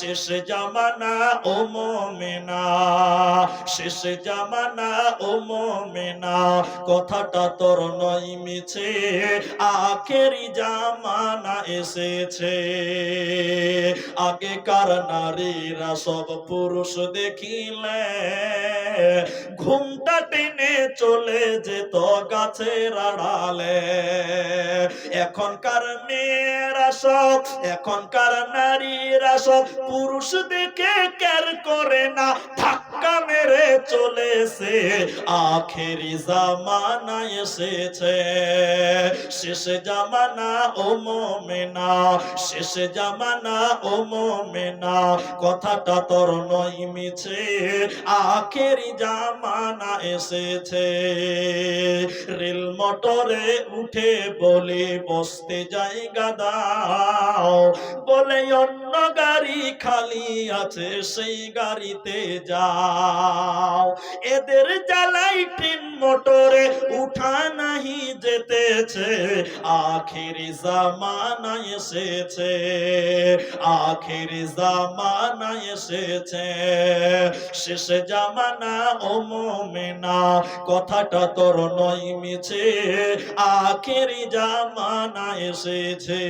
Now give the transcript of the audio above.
শেষ জামানা, ও মোমেনা। শেষ জামানা, ও মোমেনা। কথাটা তোর নয় মিছে, আখেরি জামানা এসেছে। আগেকার নারীরা সব পুরুষ দেখিলে? ঘুমটা টেনে চলে যেত গাছের আড়ালে। এখনকার মেয়েরা সব, এখনকার নারীরা সব পুরুষ দেখে কেয়ার করে না। চলেছে আখেরি জামানা এসেছে। শেষ জামানা ও মোমেনা, শেষ জামানা ও মোমেনা, কথাটা তোর নয় মিছে। আখেরি জামানা এসেছে। রেল মোটরে উঠে বলে, বসতে যাই দাও। বলে, অন্য গাড়ি খালি আছে, সেই গাড়িতে যাও। এদের জ্বালাই ট্রেন মোটরে উঠা নাহি যেতেছে। আখেরি জামানা এসেছে, আখেরি জামানা এসেছে। শেষ জামানা ও মোমেনা, কথাটা তোর নয় মিছে। আখেরি জামানা এসেছে।